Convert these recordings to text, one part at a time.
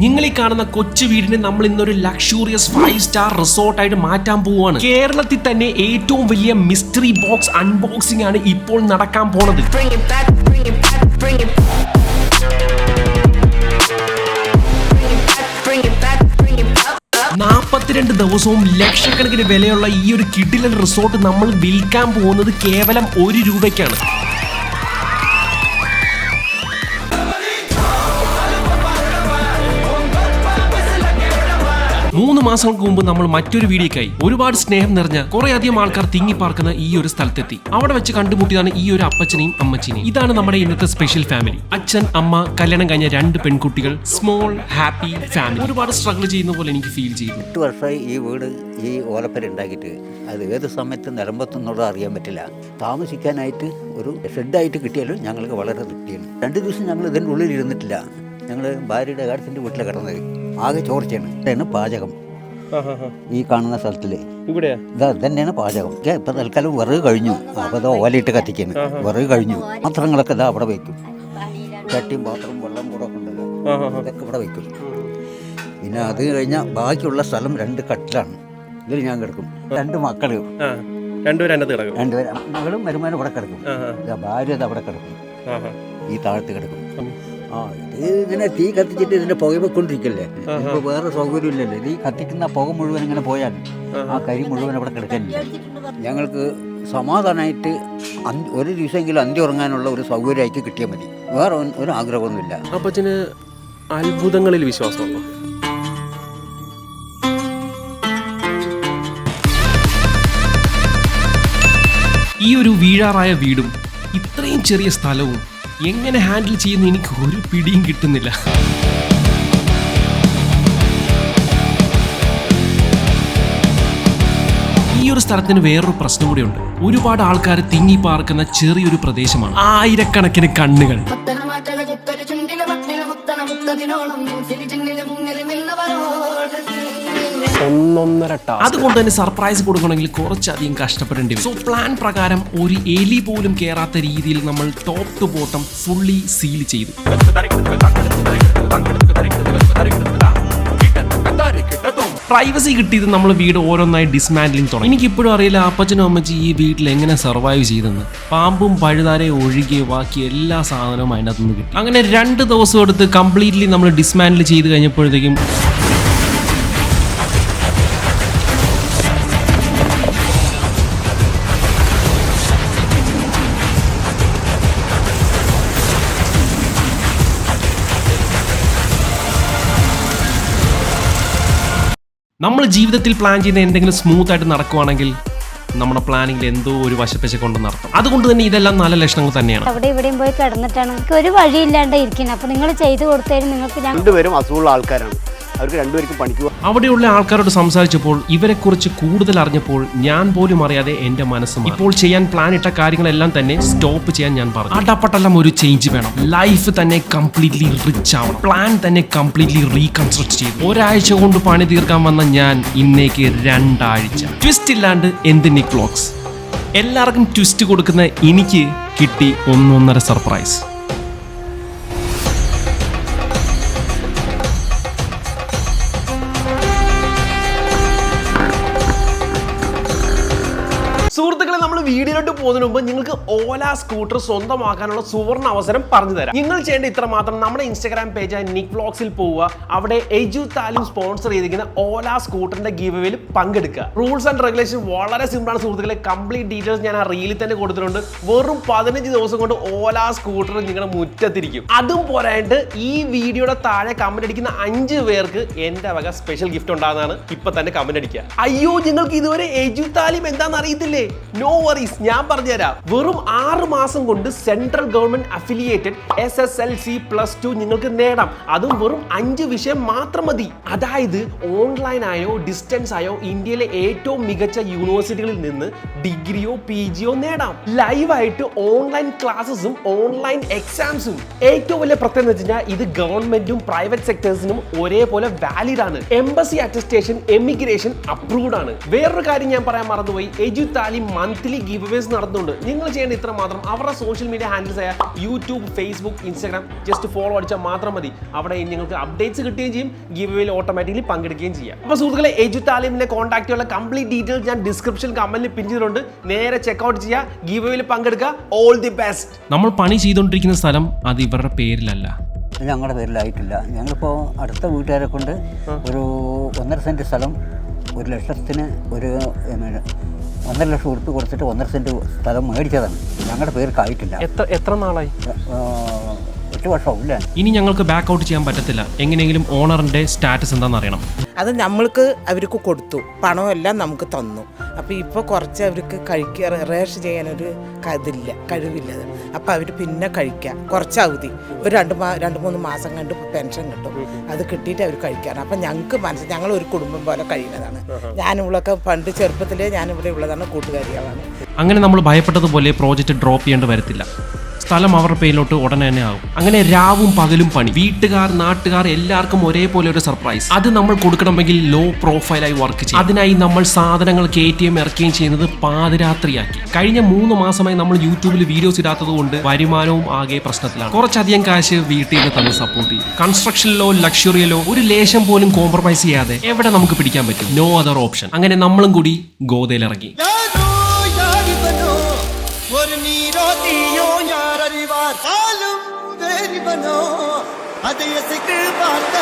നിങ്ങൾ ഈ കാണുന്ന കൊച്ചു വീടിനെ നമ്മൾ ഇന്നൊരു ലക്ഷൂറിയസ് ഫൈവ് സ്റ്റാർ റിസോർട്ടായിട്ട് മാറ്റാൻ പോവുകയാണ് കേരളത്തിൽ തന്നെ ഏറ്റവും വലിയ മിസ്റ്ററി ബോക്സ് അൺബോക്സിംഗ് ആണ് ഇപ്പോൾ നടക്കാൻ പോണത്. നാൽപ്പത്തിരണ്ട് ദിവസവും ലക്ഷക്കണക്കിന് വിലയുള്ള ഈ ഒരു കിഡിലൻ റിസോർട്ട് നമ്മൾ വിൽക്കാൻ പോകുന്നത് കേവലം ഒരു രൂപയ്ക്കാണ് മൂന്ന് മാസങ്ങൾക്ക് മുമ്പ് നമ്മൾ മറ്റൊരു വീഡിയോക്കായി ഒരുപാട് സ്നേഹം നിറഞ്ഞ കുറെ അധികം ആൾക്കാർ തിങ്ങി പാർക്കുന്ന ഈ ഒരു സ്ഥലത്തെത്തി. അവിടെ വെച്ച് കണ്ടുമുട്ടിയതാണ് ഈ ഒരു അപ്പച്ചനെയും അമ്മച്ചിനെയും. ഇതാണ് നമ്മുടെ ഇന്നത്തെ സ്പെഷ്യൽ ഫാമിലി അച്ഛൻ അമ്മ കല്യാണം കഴിഞ്ഞ രണ്ട് പെൺകുട്ടികൾ സ്മോൾ ഹാപ്പി ഫാമിലി ഒരുപാട് സ്ട്രഗിൾ ചെയ്യുന്ന പോലെ എനിക്ക് ഫീൽ ചെയ്തു. എട്ട് വർഷമായി ഈ വീട് ഈ ഓലപ്പര ഉണ്ടാക്കിയിട്ട് അത് ഏത് സമയത്ത് നിലമ്പത്തുന്നുള്ളത് അറിയാൻ പറ്റില്ല. താമസിക്കാനായിട്ട് ഒരു ഷെഡായിട്ട് കിട്ടിയാലും ഞങ്ങൾക്ക് വളരെ തൃപ്തിയാണ്. രണ്ട് ദിവസം ഞങ്ങൾ ഇതിന്റെ ഉള്ളിൽ ഇരുന്നിട്ടില്ല ഞങ്ങൾ ഭാര്യയുടെ കാര്യത്തിന്റെ വീട്ടിൽ കിടന്നത്. ആകെ ചോർച്ചയാണ് ഇതാണ് പാചകം. ഈ കാണുന്ന സ്ഥലത്തിൽ ഇവിടെ ഇതാ തന്നെയാണ് പാചകം. ഇത് ഇപ്പം തൽക്കാലം വിറക് കഴിഞ്ഞു. അപ്പോൾ അത് ഓലയിട്ട് കത്തിക്കുന്നു വിറക് കഴിഞ്ഞു. പാത്രങ്ങളൊക്കെ ഇതാ അവിടെ വയ്ക്കും ചട്ടിയും പാത്രവും വെള്ളം കൂടെ ഒക്കെ ഉണ്ടല്ലോ. ഇതൊക്കെ ഇവിടെ വയ്ക്കും പിന്നെ അത് കഴിഞ്ഞാൽ ബാക്കിയുള്ള സ്ഥലം രണ്ട് കട്ടിലാണ്. ഇതിൽ ഞാൻ കിടക്കും. രണ്ട് മക്കൾ രണ്ടുപേരും രണ്ടുപേരും. മകളും വരുമാനം ഇവിടെ കിടക്കും. ഇതാ ഭാര്യ ഇത് അവിടെ കിടക്കും. ഈ താഴത്ത് കിടക്കും. ആ ഇത് ഇങ്ങനെ തീ കത്തിച്ചിട്ട് ഇതിന്റെ പുക വെക്കൊണ്ടിരിക്കല്ലേ ഇപ്പൊ വേറെ സൗകര്യം ഇല്ലല്ലോ ഇത് ഈ കത്തിക്കുന്ന പുക മുഴുവൻ ഇങ്ങനെ പോയാൽ ആ കരി മുഴുവൻ അവിടെ കിടക്കാനില്ല ഞങ്ങൾക്ക് സമാധാനമായിട്ട് ഒരു ദിവസമെങ്കിലും അന്തി ഉറങ്ങാനുള്ള ഒരു സൗകര്യമായിട്ട് കിട്ടിയാൽ മതി. വേറെ ഒരു ആഗ്രഹമൊന്നുമില്ല. അപ്പച്ചന് അത്ഭുതങ്ങളിൽ വിശ്വാസമുണ്ടോ? ഈ ഒരു വീഴാറായ വീടും ഇത്രയും ചെറിയ സ്ഥലവും എങ്ങനെ ഹാൻഡിൽ ചെയ്യുന്ന എനിക്ക് ഒരു പിടിയും കിട്ടുന്നില്ല. ഈ ഒരു സ്ഥലത്തിന് വേറൊരു പ്രശ്നം കൂടിയുണ്ട്. ഒരുപാട് ആൾക്കാർ തിങ്ങി പാർക്കുന്ന ചെറിയൊരു പ്രദേശമാണ്. ആയിരക്കണക്കിന് കണ്ണുകൾ. മുത്തതിനോളം ഒന്നൊന്നര അതുകൊണ്ട് തന്നെ സർപ്രൈസ് കൊടുക്കണമെങ്കിൽ കുറച്ചധികം കഷ്ടപ്പെടേണ്ടി വരും. സോ പ്ലാൻ പ്രകാരം ഒരു എലി പോലും കയറാത്ത രീതിയിൽ നമ്മൾ top to bottom fully seal ചെയ്തു. പ്രൈവസി കിട്ടിയത് നമ്മൾ വീട് ഓരോന്നായി ഡിസ്മാൻഡലിംഗ് തുടങ്ങി. എനിക്കിപ്പോഴും അറിയില്ല അപ്പച്ചനും അമ്മച്ചി ഈ വീട്ടിൽ എങ്ങനെ സർവൈവ് ചെയ്തെന്ന്. പാമ്പും പഴുതാരെ ഒഴികെ ബാക്കി എല്ലാ സാധനവും അതിനകത്ത് നിന്ന് കിട്ടി. അങ്ങനെ രണ്ട് ദിവസം എടുത്ത് കംപ്ലീറ്റ്ലി നമ്മൾ ഡിസ്മാൻഡിൽ ചെയ്ത് കഴിഞ്ഞപ്പോഴത്തേക്കും നമ്മൾ ജീവിതത്തിൽ പ്ലാൻ ചെയ്യുന്ന എന്തെങ്കിലും സ്മൂത്ത് ആയിട്ട് നടക്കുവാണെങ്കിൽ നമ്മുടെ പ്ലാനിങ്ങിൽ എന്തോ ഒരു വശപ്പശ കൊണ്ടെന്ന് അർത്ഥം. അതുകൊണ്ട് തന്നെ ഇതെല്ലാം നല്ല ലക്ഷണങ്ങൾ തന്നെയാണ്. അവിടെ ഇവിടെയും പോയി കിടന്നിട്ടാണ്. ഒരു വഴിയില്ലാണ്ട് ഇരിക്കുന്നത്. അപ്പൊ നിങ്ങൾ ചെയ്തു കൊടുത്തതിന് നിങ്ങൾക്ക് ഞാൻ രണ്ടുപേരും അസുഖമുള്ള ആൾക്കാരാണ്. അവർക്ക് രണ്ടുപേർക്കും പണിക്കുക അവിടെയുള്ള ആൾക്കാരോട് സംസാരിച്ചപ്പോൾ ഇവരെക്കുറിച്ച് കൂടുതൽ അറിഞ്ഞപ്പോൾ ഞാൻ പോലും അറിയാതെ എന്റെ മനസ്സ് ഇപ്പോൾ ചെയ്യാൻ പ്ലാൻ ഇട്ട കാര്യങ്ങളെല്ലാം തന്നെ സ്റ്റോപ്പ് ചെയ്യാൻ ഞാൻ പറഞ്ഞു. അടപ്പട്ടെല്ലാം ഒരു ചേഞ്ച് വേണം. ലൈഫ് തന്നെ കംപ്ലീറ്റ്ലി റിച്ച് ആവണം. പ്ലാൻ തന്നെ കംപ്ലീറ്റ്ലി റീകൺസ്ട്രക്ട് ചെയ്തു ഒരാഴ്ച കൊണ്ട് പണി തീർക്കാൻ വന്ന ഞാൻ ഇന്നേക്ക് രണ്ടാഴ്ച. ട്വിസ്റ്റ് ഇല്ലാണ്ട് എന്ത് നിക് വ്ളോഗ്സ് എല്ലാവർക്കും ട്വിസ്റ്റ് കൊടുക്കുന്ന എനിക്ക് കിട്ടി ഒന്നൊന്നര സർപ്രൈസ് വീഡിയോയിലോട്ട് പോകുന്നതിന് മുമ്പ് നിങ്ങൾക്ക് ഓല സ്കൂട്ടർ സ്വന്തമാക്കാനുള്ള സുവർണ അവസരം പറഞ്ഞു തരാം. നിങ്ങൾ ചെയ്യേണ്ട ഇത്ര മാത്രം നമ്മുടെ ഇൻസ്റ്റാഗ്രാം പേജായ നിക് വ്ളോഗ്സിൽ പോവുക. അവിടെ എജു താലിം സ്പോൺസർ ചെയ്തിരിക്കുന്ന ഓല സ്കൂട്ടറിന്റെ ഗീവവേയിൽ പങ്കെടുക്കുക. റൂൾസ് ആൻഡ് റെഗുലേഷൻ വളരെ സിമ്പിൾ ആണ് സുഹൃത്തുക്കളെ. കംപ്ലീറ്റ് ഡീറ്റെയിൽസ് ഞാൻ ആ റീലിൽ തന്നെ കൊടുത്തിട്ടുണ്ട്. വെറും പതിനഞ്ച് ദിവസം കൊണ്ട് ഓല സ്കൂട്ടർ നിങ്ങളുടെ മുറ്റത്തിരിക്കും. അതും പോരായിട്ട് ഈ വീഡിയോയുടെ താഴെ കമന്റ് അടിക്കുന്ന അഞ്ച് പേർക്ക് എന്റെ വക സ്പെഷ്യൽ ഗിഫ്റ്റ് ഉണ്ടാകുന്നതാണ് ഇപ്പൊ തന്നെ കമന്റ് അടിക്കുക. അയ്യോ നിങ്ങൾക്ക് ഇതുവരെ എജു താലിം എന്താണെന്ന് അറിയത്തില്ലേ? നോ വറീസ് ഞാൻ പറഞ്ഞുതരാം. വെറും ആറ് മാസം കൊണ്ട് central government affiliated S S L C plus two നിങ്ങൾക്ക് നേടാം. അതും വെറും അഞ്ച് വിഷയം മാത്രം മതി. അതായത് ഓൺലൈൻ ആയോ ഡിസ്റ്റൻസ് ആയോ ഇന്ത്യയിലെ ഏറ്റവും മികച്ച യൂണിവേഴ്സിറ്റികളിൽ നിന്ന് ഡിഗ്രിയോ പി ജിയോ നേടാം. ലൈവായിട്ട് ഓൺലൈൻ ക്ലാസ്സും ഓൺലൈൻ എക്സാംസും ഏറ്റവും വലിയ പ്രത്യേകത എന്ന് വെച്ച് കഴിഞ്ഞാൽ ഇത് ഗവൺമെന്റും പ്രൈവറ്റ് സെക്ടേഴ്സിനും ഒരേപോലെ വാലിഡ് ആണ്. എംബസി അറ്റസ്റ്റേഷൻ എമിഗ്രേഷൻ അപ്രൂവ്ഡ് ആണ്. വേറൊരു കാര്യം ഞാൻ പറയാൻ മറന്നുപോയി. എജു താലി മന്ത്ലി ഗീവ് അവേസ് നടന്നുണ്ട് നിങ്ങൾ ചെയ്യേണ്ട ഇത്ര മാത്രം അവരുടെ സോഷ്യൽ മീഡിയ ഹാൻഡിൽസ് ആയ YouTube Facebook Instagram just follow അടിച്ചാൽ മാത്രം മതി. അവിടെ നിങ്ങൾക്ക് അപ്ഡേറ്റ്സ് കിട്ടുകയും ചെയ്യും. ഗീവ് വേയിൽ ഓട്ടോമാറ്റിക്കലി പങ്കെടുക്കുകയും ചെയ്യാം. അപ്പോൾ സുഹൃത്തുക്കളെ എജു താലിമിനെ കോൺടാക്റ്റുള്ള കംപ്ലീറ്റ് ഡീറ്റെയിൽസ് ഞാൻ ഡിസ്ക്രിപ്ഷൻ കമന്റിൽ പിഞ്ചിട്ടുണ്ട് ചെയ്തിട്ടുണ്ട്. നേരെ ചെക്ക്ഔട്ട് ചെയ്യുക ഗീവ് വേയിൽ പങ്കെടുക്കുക. ഓൾ ദി ബെസ്റ്റ് നമ്മൾ പണി ചെയ്തുകൊണ്ടിരിക്കുന്ന സ്ഥലം അത് ഇവരുടെ പേരിലല്ല. ഞങ്ങളുടെ പേരിലായിട്ടില്ല. ഞങ്ങളിപ്പോൾ അടുത്ത വീട്ടുകാരെ കൊണ്ട് ഒരു ഒന്നര സെന്റ് സ്ഥലം ഒരു ലക്ഷത്തിന് ഒരു ഒന്നര ലക്ഷം കൊടുത്ത് കൊടുത്തിട്ട് ഒന്നര സെന്റ് സ്ഥലം മേടിച്ചതാണ്. ഞങ്ങളുടെ പേർക്കായിട്ടില്ല എത്ര എത്ര നാളായി? ആ, എട്ട് വർഷമാവും ഇനി ഞങ്ങൾക്ക് ബാക്ക് ഔട്ട് ചെയ്യാൻ പറ്റത്തില്ല. എങ്ങനെയെങ്കിലും ഓണറിന്റെ സ്റ്റാറ്റസ് എന്താണെന്ന് അറിയണം. അത് നമ്മൾക്ക് അവർക്ക് കൊടുത്തു. പണമെല്ലാം നമുക്ക് തന്നു. അപ്പോൾ ഇപ്പോൾ കുറച്ച് അവർക്ക് കഴിക്കുക റേഷ് ചെയ്യാനൊരു ഇതില്ല കഴിവില്ല അപ്പോൾ അവർ പിന്നെ കഴിക്കാം. കുറച്ച് അവധി. ഒരു രണ്ട് മാ രണ്ട് മൂന്ന് മാസം കണ്ട് പെൻഷൻ കിട്ടും. അത് കിട്ടിയിട്ട് അവർ കഴിക്കാറ് അപ്പം ഞങ്ങൾക്ക് മനസ്സ് ഞങ്ങൾ ഒരു കുടുംബം പോലെ കഴിയുന്നതാണ്. ഞാനിവളൊക്കെ പണ്ട് ചെറുപ്പത്തിലേ ഞാനിവിടെ ഉള്ളതാണ് കൂട്ടുകാരികളാണ്. അങ്ങനെ നമ്മൾ ഭയപ്പെട്ടതുപോലെ പ്രോജക്റ്റ് ഡ്രോപ്പ് ചെയ്യേണ്ടി വരത്തില്ല. സ്ഥലം അവരുടെ പേരിലോട്ട് ഉടനെ തന്നെ ആകും. അങ്ങനെ രാവും പകലും പണി. വീട്ടുകാർ നാട്ടുകാർ എല്ലാവർക്കും ഒരേപോലെ ഒരു സർപ്രൈസ് അത് നമ്മൾ കൊടുക്കണമെങ്കിൽ ലോ പ്രൊഫൈലായി വർക്ക് ചെയ്യും അതിനായി നമ്മൾ സാധനങ്ങൾ കയറ്റുകയും ഇറക്കുകയും ചെയ്യുന്നത് പാതിരാത്രിയാക്കി. കഴിഞ്ഞ മൂന്ന് മാസമായി നമ്മൾ യൂട്യൂബിൽ വീഡിയോസ് ഇടാത്തത് കൊണ്ട് വരുമാനവും ആകെ പ്രശ്നത്തിലാണ്. കുറച്ചധികം കാശ് വീട്ടിൽ നിന്ന് തന്നെ സപ്പോർട്ട് ചെയ്യും. കൺസ്ട്രക്ഷനിലോ ലക്ഷറിയിലോ ഒരു ലേശം പോലും കോംപ്രമൈസ് ചെയ്യാതെ എവിടെ നമുക്ക് പിടിക്കാൻ പറ്റും? നോ അതർ ഓപ്ഷൻ അങ്ങനെ നമ്മളും കൂടി ഗോതയിലിറങ്ങി. പറഞ്ഞോ അതേ സിക്കിൾ പാട്ട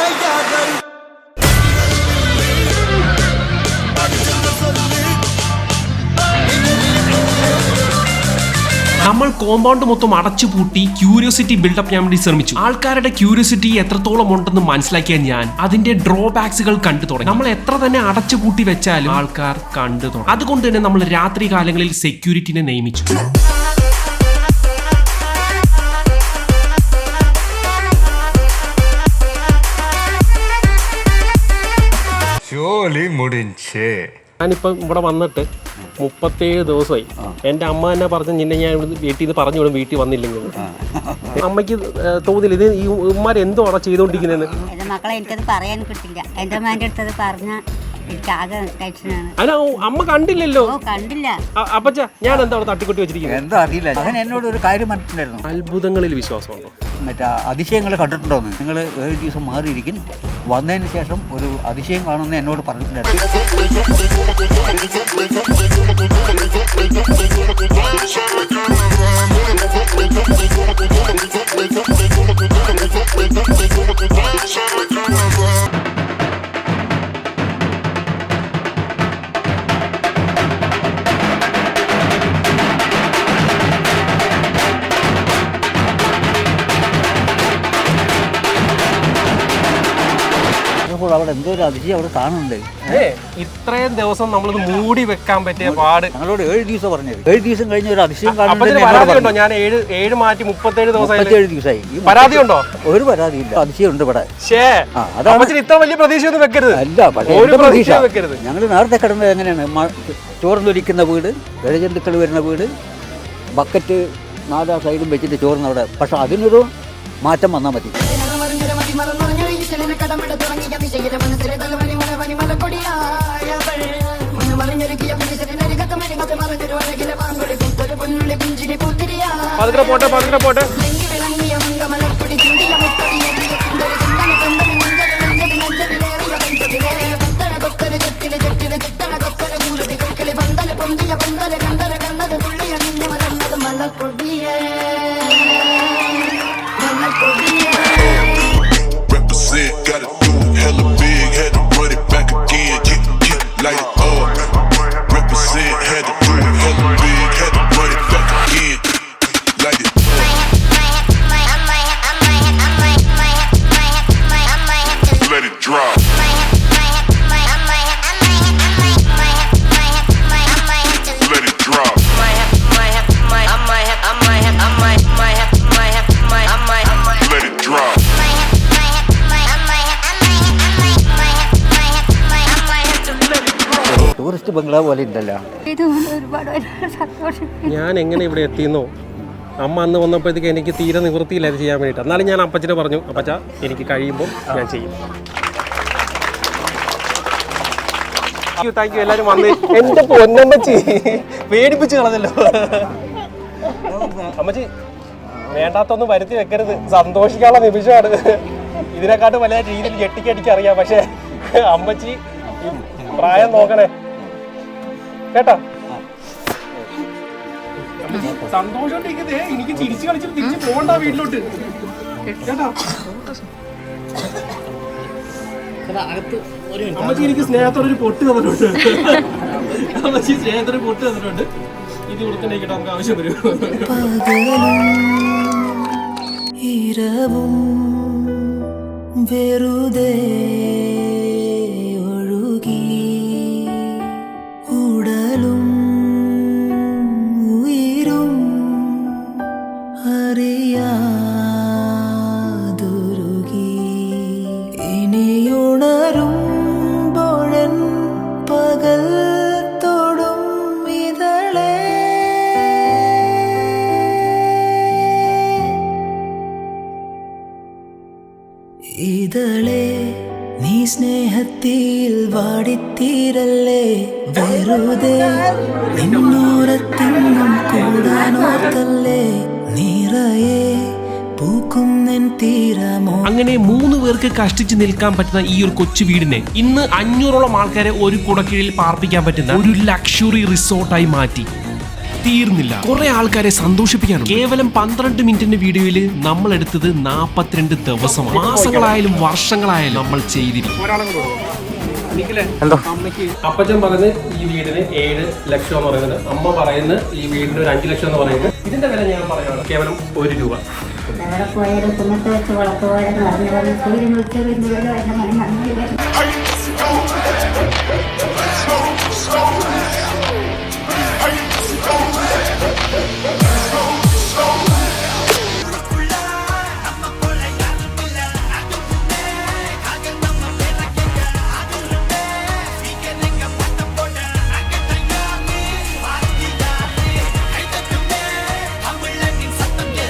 നമ്മൾ കോമ്പൗണ്ട് മൊത്തം അടച്ചു പൂട്ടി ക്യൂരിയോസിറ്റി ബിൽഡപ്പ് ചെയ്യാൻ വേണ്ടി ശ്രമിച്ചു. ആൾക്കാരുടെ ക്യൂരിയോസിറ്റി എത്രത്തോളം ഉണ്ടെന്ന് മനസ്സിലാക്കിയ ഞാൻ അതിന്റെ ഡ്രോബാക്സുകൾ കണ്ടു തുടങ്ങി. നമ്മൾ എത്ര തന്നെ അടച്ചു പൂട്ടി വെച്ചാലും ആൾക്കാർ കണ്ടു തുടങ്ങി. അതുകൊണ്ട് തന്നെ നമ്മൾ രാത്രി കാലങ്ങളിൽ സെക്യൂരിറ്റിനെ നിയമിച്ചു. ജോലി മുടിഞ്ച്. ഞാനിപ്പം ഇവിടെ വന്നിട്ട് മുപ്പത്തേഴ് ദിവസമായി. എന്റെ അമ്മ എന്നെ പറഞ്ഞ് നിന്നെ ഞാൻ ഇവിടുന്ന് വീട്ടിൽ നിന്ന് പറഞ്ഞു വിടും വീട്ടിൽ വന്നില്ലെങ്കിൽ അമ്മയ്ക്ക് തോന്നില്ല ഇത് ഈ ഉമ്മാർ എന്തോ അവിടെ ചെയ്തുകൊണ്ടിരിക്കുന്നതെന്ന് മക്കളെ എനിക്കത് പറയാൻ കിട്ടില്ല. എന്റെ അമ്മേന്റെ അടുത്തത് പറഞ്ഞാൽ അമ്മ കണ്ടില്ലല്ലോ. കണ്ടില്ല. അപ്പച്ച ഞാൻ എന്താ അവിടെ തട്ടിക്കൊട്ടി വെച്ചിരിക്കുന്നത്? എന്താ അറിയില്ല. അവൻ എന്നോട് ഒരു കാര്യം പറഞ്ഞിട്ടുണ്ടായിരുന്നു. അത്ഭുതങ്ങളിൽ വിശ്വാസമുണ്ടോ? മറ്റേ അതിശയങ്ങൾ കണ്ടിട്ടുണ്ടോ നിങ്ങൾ ഏഴ് ദിവസം മാറിയിരിക്കും. വന്നതിന് ശേഷം ഒരു അതിശയം കാണുമെന്ന് എന്നോട് പറഞ്ഞിട്ടുണ്ടായിരുന്നു. അപ്പോൾ അവിടെ എന്തോ ഒരു അതിശയം അവിടെ കാണുന്നുണ്ട്. ഏ ഇത്രയും ദിവസം നമ്മൾ മൂടി വെക്കാൻ പറ്റിയ പാട്. ഞങ്ങളോട് ഏഴ് ദിവസം പറഞ്ഞത്. ഏഴ് ദിവസം കഴിഞ്ഞ ഒരു അതിശയം കാണുന്നുണ്ട് പരാതി ഉണ്ടോ ഞാൻ ഏഴ് ഏഴ് മാറ്റി മുപ്പത്തേഴ് ദിവസമായി മുപ്പത്തേഴ് ദിവസമായി. ഈ പരാതി ഉണ്ടോ ഒരു പരാതി ഇല്ല ഇവിടെ. ഉണ്ട് ആ, അതാണ് അപ്പച്ചന് ഇത്ര വലിയ പ്രതീക്ഷയൊന്നും വെക്കരുത്. അല്ല പക്ഷേ ഒരു എന്ത് പ്രതീക്ഷ വെക്കരുത്. ഞങ്ങൾ നേരത്തെ കിടന്നത് എങ്ങനെയാണ്? മ- ചോർന്നൊലിക്കുന്ന വീട് ഇഴജന്തുക്കൾ വരുന്ന വീട് ബക്കറ്റ് നാലാ സൈഡും വെച്ചിട്ട് ചോർന്നവിടെ പക്ഷെ അതിനൊരു മാറ്റം വന്നാൽ മതി. ഈശ്വരന് കടമിട തുടങ്ങിയ വിജയര മനസ്സിലെ തലവനി മലവരി മലക്കൊടിയായവൾ. മറിഞ്ഞൊരുക്കിയ പുരുഷനരികത്ത് മരികത്ത് മറിഞ്ഞൊരു അഴകിലെ പുത്തൊരു പുഞ്ചിരി പൂത്തിരിയാ. പതുക്കെ പോട്ടെ പതുക്കെ പോട്ടെ. വിളങ്ങിയ മുങ്കമലപ്പൊടി ചുണ്ടിയ മുത്തടി ടൂറിസ്റ്റ് ബംഗ്ലാവ് പോലെ ഉണ്ടല്ലോ ഇതുകൊണ്ട് ഒരുപാട് ഒരുപാട് സന്തോഷം. ഞാൻ എങ്ങനെ ഇവിടെ എത്തിയെന്നോ? അമ്മ അന്ന് വന്നപ്പോഴത്തേക്ക് എനിക്ക് തീരെ നിവൃത്തിയില്ല ഇത് ചെയ്യാൻ വേണ്ടിട്ട് എന്നാലും ഞാൻ അപ്പച്ചനെ പറഞ്ഞു അപ്പച്ച എനിക്ക് കഴിയുമ്പോൾ ഞാൻ ചെയ്യും. താങ്ക് യു എല്ലാവരും വന്ന്. എന്റെ പൊന്നമ്മച്ചി പേടിപ്പിച്ച് കളഞ്ഞല്ലോ. അമ്മച്ചി വേണ്ടാത്തൊന്നും വരുത്തി വെക്കരുത്. സന്തോഷിക്കാനുള്ള നിമിഷമാണ്. ഇതിനെക്കാട്ടും വലിയ രീതിയിൽ ഞെട്ടിക്കടിക്കറിയാം പക്ഷെ അമ്മച്ചി പ്രായം നോക്കണേ. കേട്ടോ? സന്തോഷോട്ടിരിക്കുന്നേ എനിക്ക് തിരിച്ചു കളിച്ചിട്ട് തിരിച്ചു പോകണ്ട വീട്ടിലോട്ട്. കേട്ടോ? അമ്മച്ചി എനിക്ക് സ്നേഹത്തോടെ ഒരു പൊട്ട് തന്നിട്ടുണ്ട്. അമ്മച്ചി സ്നേഹത്തോടെ പൊട്ട് തന്നിട്ടുണ്ട്. ഇത് കൊടുക്കണേക്കിട്ട് നമുക്ക് ആവശ്യം വരും. ഇരവും വെറുതെ അറിയാതുരുകി. ഇനിയുണരുമ്പോഴൻ പകൽ തൊടും ഇതളേ. ഇതളെ നീ സ്നേഹത്തിൽ വാടിത്തീരല്ലേ. വെറുതെ നിന്നോരത്തിന്നും കൂടാനോർത്തല്ലേ. അങ്ങനെ മൂന്ന് പേർക്ക് കഷ്ടിച്ച് നിൽക്കാൻ പറ്റുന്ന ഈ ഒരു കൊച്ചു വീടിനെ ഇന്ന് അഞ്ഞൂറോളം ആൾക്കാരെ ഒരു കുടക്കീഴിൽ പാർപ്പിക്കാൻ പറ്റുന്ന ഒരു ലക്ഷറി റിസോർട്ടായി മാറ്റി. തീർന്നില്ല. കുറെ ആൾക്കാരെ സന്തോഷിപ്പിക്കാനും കേവലം പന്ത്രണ്ട് മിനിറ്റിന്റെ വീഡിയോയിൽ നമ്മൾ എടുത്തത് നാപ്പത്തിരണ്ട് ദിവസം മാസങ്ങളായാലും വർഷങ്ങളായാലും നമ്മൾ ചെയ്തിരിക്കും. എന്തോ? അമ്മയ്ക്ക് അപ്പച്ചൻ പറഞ്ഞ് ഈ വീടിന് ഏഴ് ലക്ഷം എന്ന് പറയുന്നത്. അമ്മ പറയുന്ന ഈ വീടിന് ഒരു അഞ്ചു ലക്ഷം എന്ന് പറയുന്നത്. ഇതിന്റെ വില ഞാൻ പറയുകയാണ് കേവലം ഒരു രൂപ. പോയാലും